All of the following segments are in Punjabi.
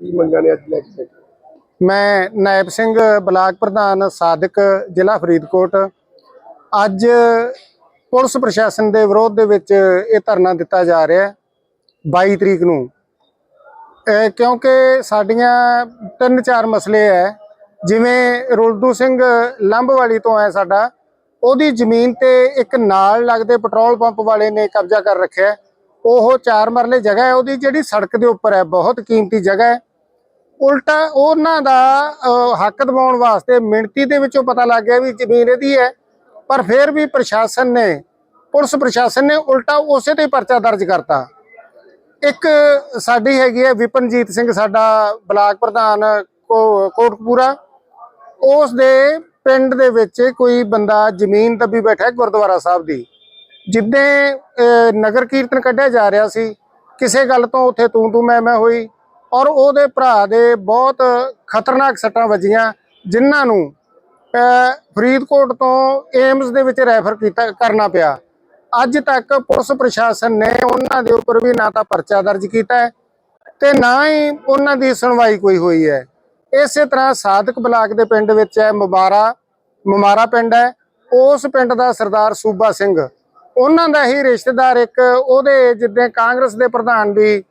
ਕੀ ਮੰਗਾਂ ਨੇ ਅੱਜ ਲੈ ਕੇ ਬੈਠੇ? ਮੈਂ ਨਾਇਬ ਸਿੰਘ ਬਲਾਕ ਪ੍ਰਧਾਨ ਸਾਦਕ, ਜ਼ਿਲ੍ਹਾ ਫਰੀਦਕੋਟ। ਅੱਜ ਪੁਲਿਸ ਪ੍ਰਸ਼ਾਸਨ ਦੇ ਵਿਰੋਧ ਦੇ ਵਿੱਚ ਇਹ ਧਰਨਾ ਦਿੱਤਾ ਜਾ ਰਿਹਾ ਹੈ 22 ਤਰੀਕ ਨੂੰ। ਕਿਉਂਕਿ ਸਾਡੀਆਂ ਤਿੰਨ ਚਾਰ ਮਸਲੇ ਹੈ, ਜਿਵੇਂ ਰੁਲਦੂ ਸਿੰਘ ਲੰਬਵਾਲੀ ਤੋਂ ਹੈ ਸਾਡਾ, ਉਹਦੀ ਜ਼ਮੀਨ ਤੇ ਇੱਕ ਨਾਲ ਲੱਗਦੇ ਪੈਟਰੋਲ ਪੰਪ ਵਾਲੇ ਨੇ ਕਬਜ਼ਾ ਕਰ ਰੱਖਿਆ ਉਹ ਚਾਰ ਮਰਲੇ ਜਗ੍ਹਾ ਹੈ, ਉਹਦੀ ਜਿਹੜੀ ਸੜਕ ਦੇ ਉੱਪਰ ਹੈ, ਬਹੁਤ ਕੀਮਤੀ ਜਗ੍ਹਾ ਹੈ। ਉਲਟਾ ਉਹਨਾਂ ਦਾ ਹੱਕ ਦਿਵਾਉਣ ਵਾਸਤੇ ਮਿਣਤੀ ਦੇ ਵਿੱਚੋਂ ਪਤਾ ਲੱਗ ਗਿਆ ਵੀ ਜ਼ਮੀਨ ਇਹਦੀ ਹੈ, ਪਰ ਫਿਰ ਵੀ ਪ੍ਰਸ਼ਾਸਨ ਨੇ, ਪੁਲਿਸ ਪ੍ਰਸ਼ਾਸਨ ਨੇ ਉਲਟਾ ਉਸੇ ਤੇ ਪਰਚਾ ਦਰਜ ਕਰਤਾ। ਇੱਕ ਸਾਡੀ ਹੈਗੀ ਹੈ ਵਿਪਨਜੀਤ ਸਿੰਘ, ਸਾਡਾ ਬਲਾਕ ਪ੍ਰਧਾਨ ਕੋ- ਕੋਟਕਪੂਰਾ। ਉਸ ਦੇ ਪਿੰਡ ਦੇ ਵਿੱਚ ਕੋਈ ਬੰਦਾ ਜ਼ਮੀਨ ਦੱਬੀ ਬੈਠਾ ਗੁਰਦੁਆਰਾ ਸਾਹਿਬ ਦੀ। ਜਿੱਦੇ ਨਗਰ ਕੀਰਤਨ ਕੱਢਿਆ ਜਾ ਰਿਹਾ ਸੀ, ਕਿਸੇ ਗੱਲ ਤੋਂ ਉੱਥੇ ਤੂੰ ਤੂੰ ਮੈਂ ਮੈਂ ਹੋਈ ਔਰ ਉਹਦੇ ਭਰਾ ਦੇ ਬਹੁਤ ਖਤਰਨਾਕ ਸੱਟਾਂ ਵੱਜੀਆਂ, ਜਿਨ੍ਹਾਂ ਨੂੰ ਫਰੀਦਕੋਟ ਤੋਂ ਏਮਸ ਦੇ ਵਿੱਚ ਰੈਫਰ ਕੀਤਾ, ਕਰਨਾ ਪਿਆ। ਅੱਜ ਤੱਕ ਪੁਲਿਸ ਪ੍ਰਸ਼ਾਸਨ ਨੇ ਉਹਨਾਂ ਦੇ ਉੱਪਰ ਵੀ ਨਾ ਤਾਂ ਪਰਚਾ ਦਰਜ ਕੀਤਾ ਹੈ ਤੇ ਨਾ ਹੀ ਉਹਨਾਂ ਦੀ ਸੁਣਵਾਈ ਕੋਈ ਹੋਈ ਹੈ। ਇਸੇ ਤਰ੍ਹਾਂ ਸਾਦਕ ਬਲਾਕ ਦੇ ਪਿੰਡ ਵਿੱਚ ਹੈ ਮੁਬਾਰਾ ਮੁਮਾਰਾ ਪਿੰਡ ਹੈ। ਉਸ ਪਿੰਡ ਦਾ ਸਰਦਾਰ ਸੂਬਾ ਸਿੰਘ। ਉਹਨਾਂ ਦਾ ਹੀ ਰਿਸ਼ਤੇਦਾਰ ਇੱਕ, ਉਹਦੇ ਜਿੱਦਾਂ ਕਾਂਗਰਸ ਦੇ ਪ੍ਰਧਾਨ ਦੀ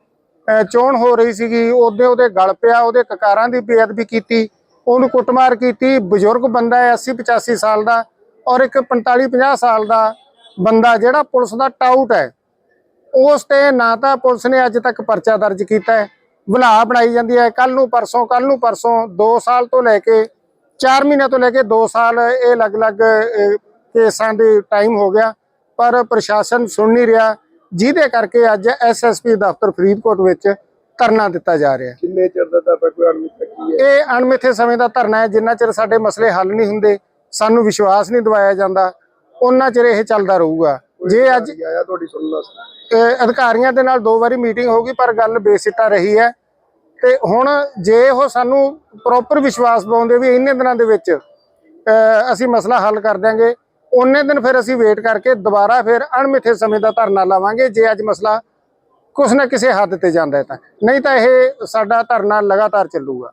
ਚੋਣ ਹੋ ਰਹੀ ਸੀਗੀ, ਉਹਦੇ ਉਹਦੇ ਗਲ ਪਿਆ, ਉਹਦੇ ਕਕਾਰਾਂ ਦੀ ਬੇਅਦਬੀ ਕੀਤੀ, ਉਹਨੂੰ ਕੁੱਟਮਾਰ ਕੀਤੀ, ਬਜ਼ੁਰਗ ਬੰਦਾ ਹੈ 80 85 ਸਾਲ ਦਾ ਔਰ ਇੱਕ 45 50 ਸਾਲ ਦਾ ਬੰਦਾ ਜਿਹੜਾ ਪੁਲਿਸ ਦਾ ਟਾਊਟ ਹੈ, ਉਸ ਤੇ ਨਾ ਤਾਂ ਪੁਲਿਸ ਨੇ ਅੱਜ ਤੱਕ ਪਰਚਾ ਦਰਜ ਕੀਤਾ ਹੈ ਬੁਲਾ ਬਣਾਈ ਜਾਂਦੀ ਹੈ ਕੱਲ ਨੂੰ ਪਰਸੋਂ ਕੱਲ ਨੂੰ ਪਰਸੋਂ 2 ਸਾਲ ਤੋਂ ਲੈ ਕੇ 4 ਮਹੀਨਿਆਂ ਤੋਂ ਲੈ ਕੇ 2 ਸਾਲ ਇਹ ਅਲੱਗ-ਅਲੱਗ ਕੇਸਾਂ ਦੇ ਟਾਈਮ ਹੋ ਗਿਆ, ਪਰ ਪ੍ਰਸ਼ਾਸਨ ਸੁਣ ਨਹੀਂ ਰਿਹਾ ਜਿਹਦੇ ਕਰਕੇ ਅੱਜ ਐਸਐਸਪੀ ਦਫ਼ਤਰ ਫਰੀਦਕੋਟ ਵਿੱਚ ਧਰਨਾ ਦਿੱਤਾ ਜਾ ਰਿਹਾ ਕਿੰਨੇ ਚਿਰ ਦਾ ਤਾਂ ਕੋਈ ਅਣਮਿੱਥ ਇਹ ਅਣਮਿੱਥੇ ਸਮੇਂ ਦਾ ਧਰਨਾ ਹੈ ਜਿੰਨਾ ਚਿਰ ਸਾਡੇ ਮਸਲੇ ਹੱਲ ਨਹੀਂ ਹੁੰਦੇ ਸਾਨੂੰ ਵਿਸ਼ਵਾਸ ਨਹੀਂ ਦਿਵਾਇਆ ਜਾਂਦਾ ਉਹਨਾਂ ਚਿਰ ਇਹ ਚੱਲਦਾ ਰਹੂਗਾ। ਜੇ ਅੱਜ ਆਇਆ ਤੁਹਾਡੀ ਸੁਣਨ ਵਾਸਤੇ? ਅਹ ਅਧਿਕਾਰੀਆਂ ਦੇ ਨਾਲ ਦੋ ਵਾਰੀ ਮੀਟਿੰਗ ਹੋ ਗਈ ਪਰ ਗੱਲ ਬੇਸਿੱਟਾ ਰਹੀ ਹੈ। ਤੇ ਹੁਣ ਜੇ ਉਹ ਸਾਨੂੰ ਪ੍ਰੋਪਰ ਵਿਸ਼ਵਾਸ ਦਿਵਾਉਂਦੇ ਵੀ ਇੰਨੇ ਦਿਨਾਂ ਦੇ ਵਿੱਚ ਅਸੀਂ ਮਸਲਾ ਹੱਲ ਕਰ ਦਿਆਂਗੇ ਉਹਨੇ ਦਿਨ ਫਿਰ ਅਸੀਂ ਵੇਟ ਕਰਕੇ ਦੁਬਾਰਾ ਫਿਰ ਅਣਮਿੱਥੇ ਸਮੇਂ ਦਾ ਧਰਨਾ ਲਾਵਾਂਗੇ। ਜੇ ਅੱਜ ਮਸਲਾ ਕੁਛ ਨਾ ਕਿਸੇ ਹੱਦ ਤੇ ਜਾਂਦਾ ਤਾਂ। ਨਹੀਂ ਤਾਂ ਇਹ ਸਾਡਾ ਧਰਨਾ ਲਗਾਤਾਰ ਚੱਲੂਗਾ।